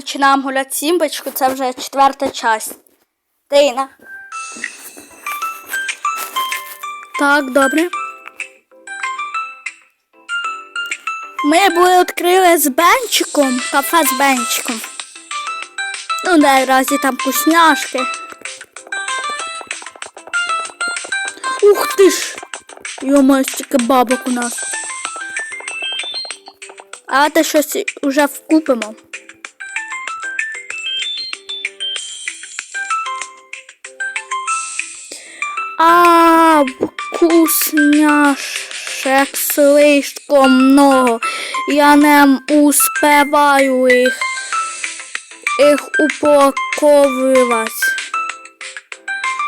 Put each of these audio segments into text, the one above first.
починаємо гуляти сімбочку, це вже четверта часть. Тина. Так, добре. Ми були відкрили з бенчиком, кафе з бенчиком. Ну, да, разі там вкусняшки. Ух ти ж! Йома, стільки бабок у нас. А те щось вже вкупимо. А, вкусняшек слишком много. Я не успеваю их, их упаковывать.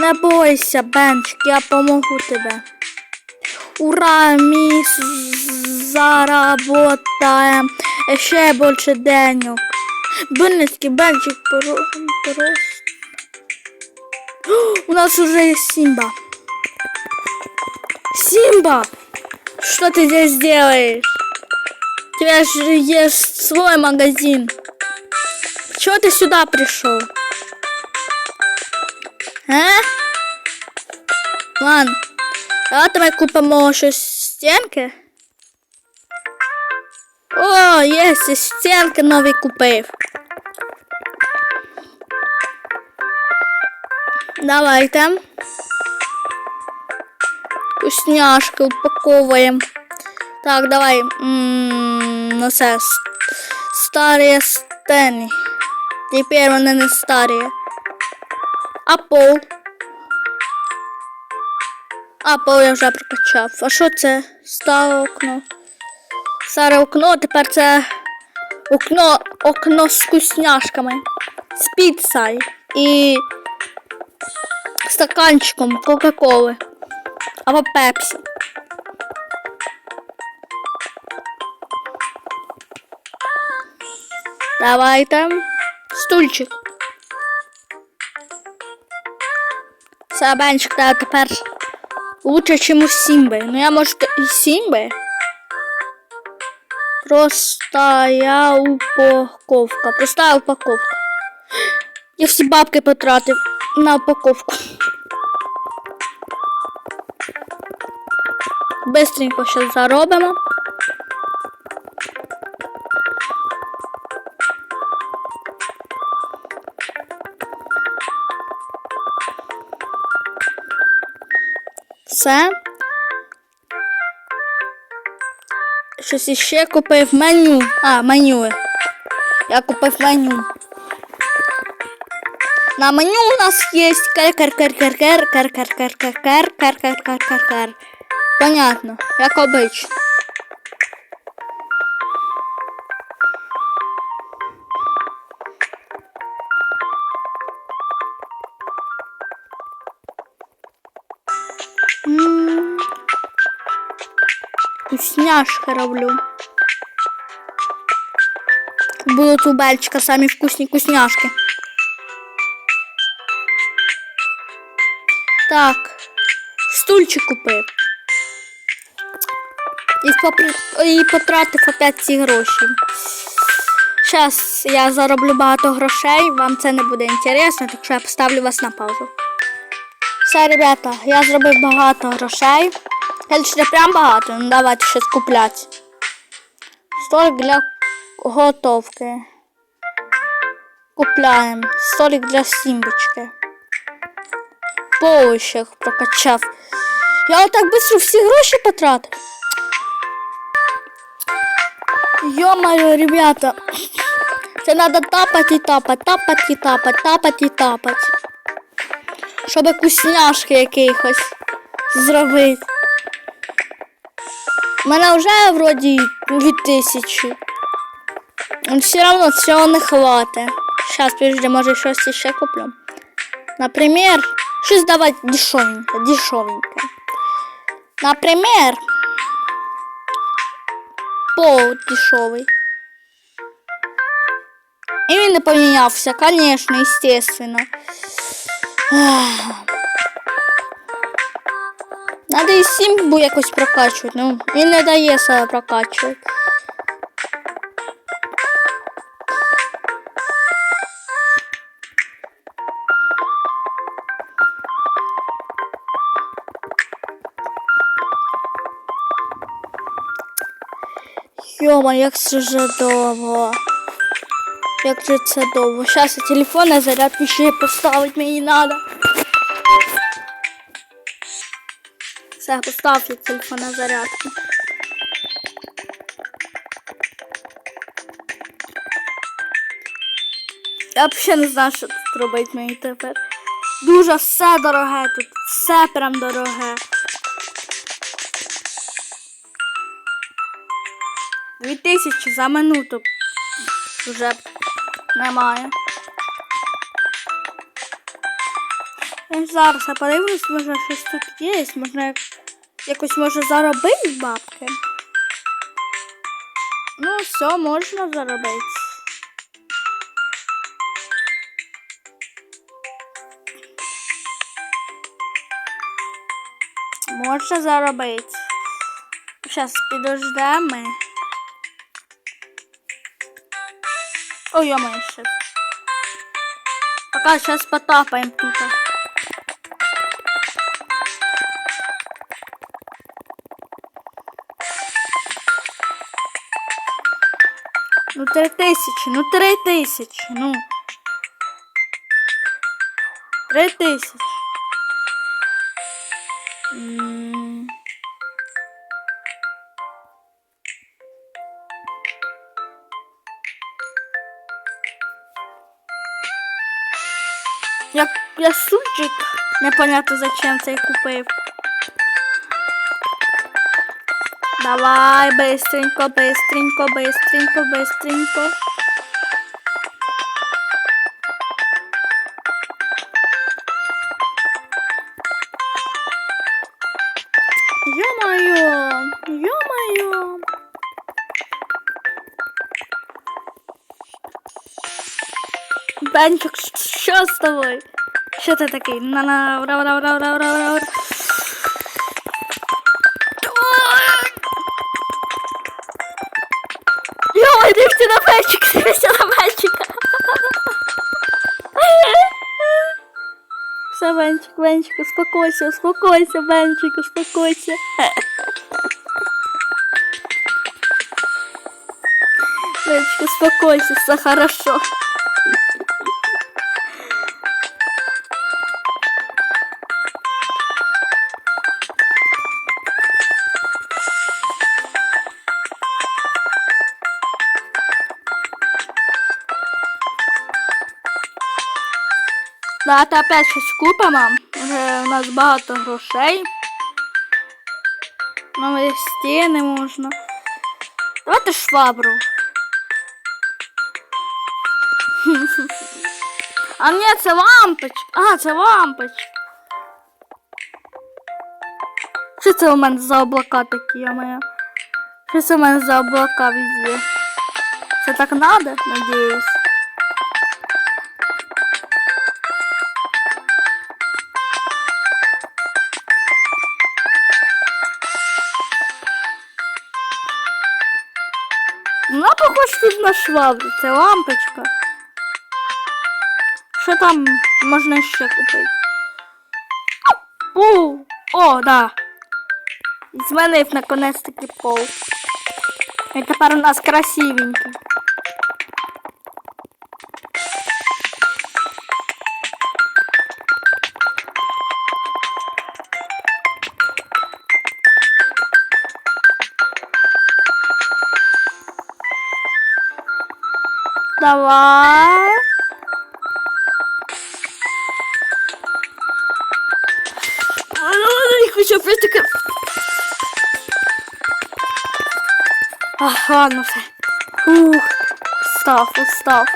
Не бойся, Бенчик, я помогу тебе. Ура, ми заработаем ще більше денег. Бенечки, Бенчик, про- просто. О, У нас уже есть Симба. Симба! Что ты здесь делаешь? У тебя же есть свой магазин. Чего ты сюда пришел? А? Ладно. Давайте ми купимо щось стінки. О, є і стінки нові купив. Давайте. Вкусняшки упаковуємо. Так, давай. Ну с- Старі стені. Тепер вони не старі. А пол? А, пол я вже прокачав. А що це? Старе окно. Старе окно, тепер це окно, окно з вкусняшками. З піцею. І стаканчиком Кока-Коли. Або Пепсі. Давайте. Стульчик. Все, Бенчик, та тепер лучше, чим у Сімби. Ну я можу т- і Сімби. Простая упаковка. Простая упаковка. Я всі бабки потратив на упаковку. Бистренько ще заробимо. Все. Щось іще купив меню. А, меню. Я купив меню. На меню у нас есть кар кар кар кар кар кар кар кар кар кар кар кар кар кар кар Понятно, як обично. М. Вкусняшки роблю. Будут у Бельчика самі вкусні вкусняшки. Так, стульчик купив. І, попри- і потратив опять ці гроші. Зараз я зароблю багато грошей, вам це не буде інтересно, так що я поставлю вас на паузу. Все, ребята, я зробив багато грошей. Більше не прям багато, ну давайте щось купляти. Столик для готовки. Купляємо. Столик для сімбочки. Повищах прокачав. Я отак швидко всі гроші потратив. Ё-моё, ребята. Це треба тапати і тапати, тапати і тапати, тапати і тапати. Щоб вкусняшки якихось зробити. У мене вже вроді 2000. Но все равно цього не хватить. Сейчас, подожди, може щось ще куплю. Например, Щось давать дешевенько, дешевенько. Например, пол дешевый. Именно поменялся, конечно, естественно. Надо і сімку якось прокачивать, ну, і не дає себе прокачувати. Йома, як це вже довго. Як же це довго. Зараз я телефон на зарядку ще поставити мені треба. Все, постав я телефон на зарядку. Я взагалі не знаю, що тут робити мені тепер. Дуже все дороге тут. Все прям дороге. Дві тисячі за минуту вже немає. Зараз я подивлюсь, може щось тут є, можна як- якось може заробити бабки. Ну, все, можна заробити. Можна заробити. Зараз підождемо. Ой, я ще. Пока сейчас потапаем тут. Ну, три тисячі, ну три тисячі, ну. Три тисячі. Я, я сульчик, непонятно зачем це я купив. Давай, быстренько, быстренько, быстренько, быстренько. Ё-моё, ё-моё. Бенчик, що з тобою? Що ти такий? на на ура, ура, ура, ура, ура, ура, ура. Йой, дивіться на Бенчик, дивіться на Бенчика. Все, Бенчик, Бенчик, успокойся, успокойся, Бенчик, успокойся. Бенчик, успокойся, все хорошо. Давайте опять щось купимо. Вже у нас багато грошей. Нові стіни можна. Давайте швабру. А ні, це лампочка. А, це лампочка. Що це у мене за облака такі, я моя? Що це у мене за облака везде? Це так надо, надіюсь. На швабру, це лампочка. Що там можна ще купити? Пол! О, да. Змінив наконець таки пол. І тепер у нас красивенький. Давай. Ой, хочу просто... Ага, ну все. Ух, устав, устав.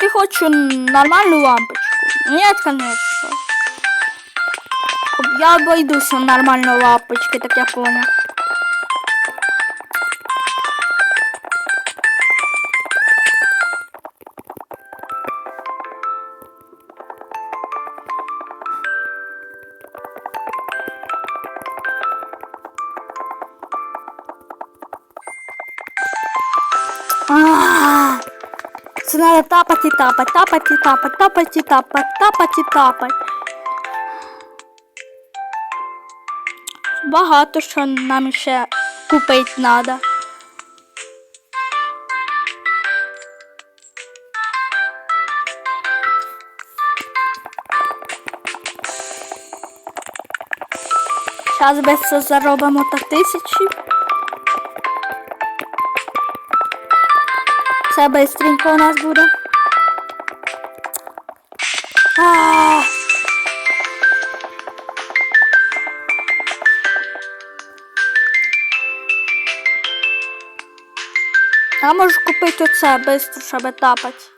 Ты хочу нормальную лампочку? Нет, конечно. Я обойдусь на нормальной лампочкой, так я понял. Це треба тапати, тапати, тапати, тапати, тапати, тапати, тапати, тапати. Багато що нам ще купити треба. Зараз без це заробимо та тисячі. Trzeba bystrinko na zbudę. A może kupić to trzeba bystro, tapać.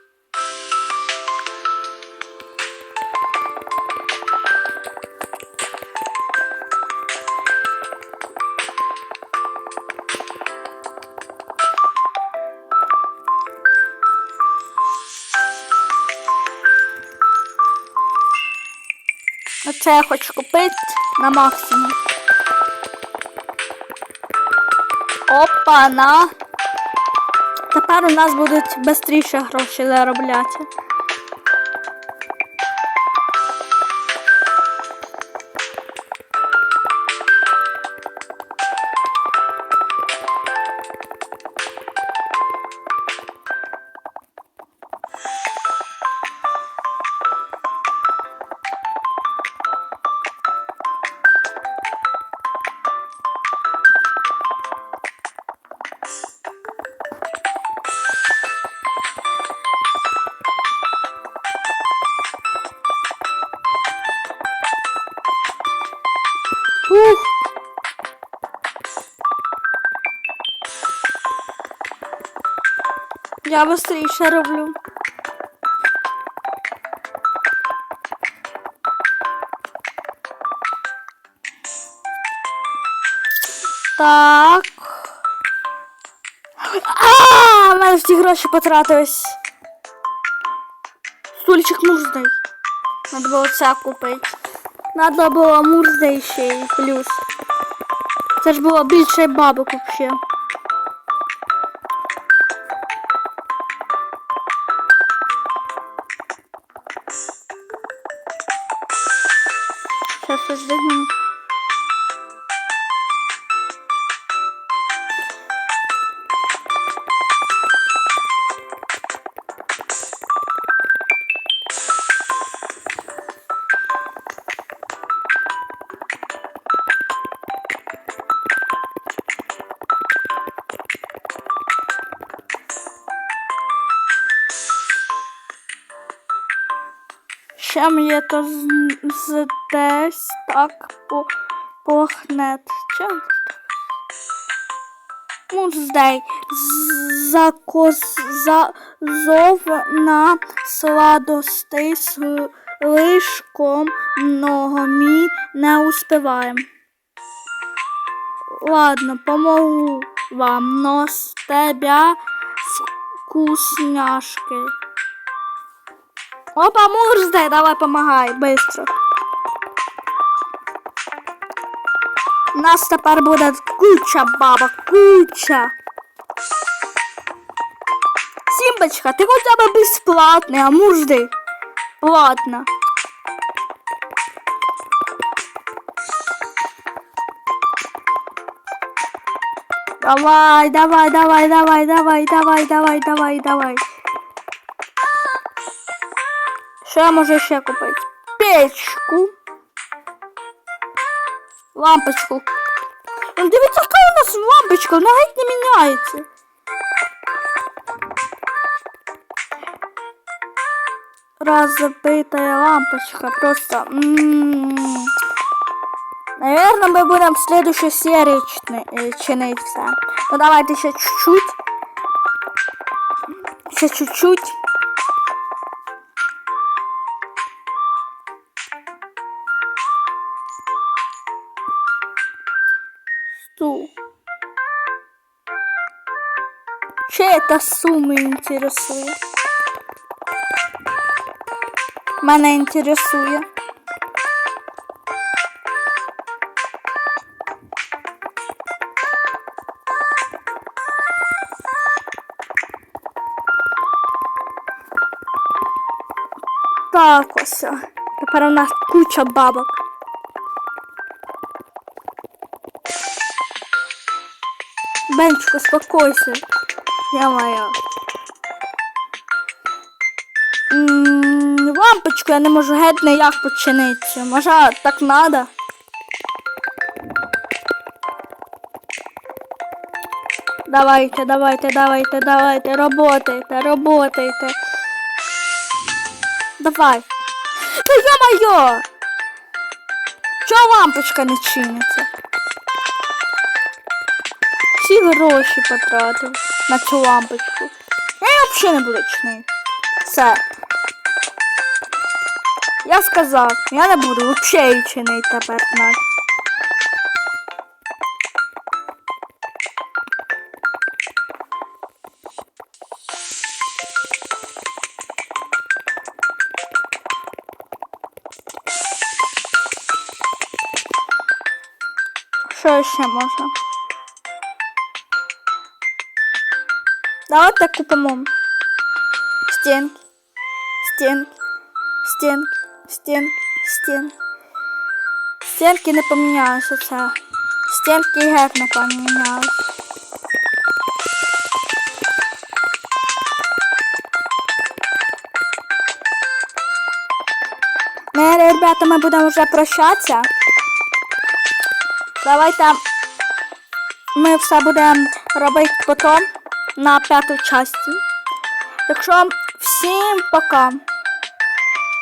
Оце я хочу купити на максимум. Опа-на! Тепер у нас будуть швидше гроші заробляти. Я быстріше роблю. Так. А, у мене всі гроші потратились. Стульчик мурзний. Надо було це купити. Надо було мурзний ще й плюс. Це ж було більше бабок вообще. kafasını Щам я то знаю здесь так по пахнет. Чим? Ну, здесь закозов на сладостей слишком много. Ми не успеваем. Ладно, помогу вам, но с тебя вкусняшки. Опа, Мурзде, давай помагай, быстро. Нас тепер буде куча бабок, куча. Сімбочка, ти хоча б безплатний, а мужди. Платно. Давай, давай, давай, давай, давай, давай, давай, давай, давай. Що я можу ще купити? Печку. Лампочку. Ну, дивіться, яка у нас лампочка, вона геть не міняється. Разбитая лампочка, просто... м-м-м. Наверное, мы будем в следующей серии чини- э, чинить все. Ну давайте еще чуть-чуть. Еще чуть-чуть. Che, tá suma inteira sua. Mas não é inteira sua. Tá, coça. Tá parando na cucha, baba. Bem, tipo, essa coisa. Ё-моё. Лампочку я не можу геть ніяк починити. Може так надо? Давайте, давайте, давайте, давайте, работайте, работайте. Давай. Ну ё-моё! Чого лампочка не чиниться? Всі гроші потратив на цю лампочку. Я її взагалі не буду чинити. Все. Я сказав, я не буду взагалі її чинити тепер навіть. Що ще можна? Давайте купимо стінки, стінки, стінки, стінки, стінки. Стінки не помінялися це. Стінки геть не помінялися. Ну, ребята, ми будемо вже прощатися. Давайте ми все будемо робити потім на п'яту часті. Так що всім пока.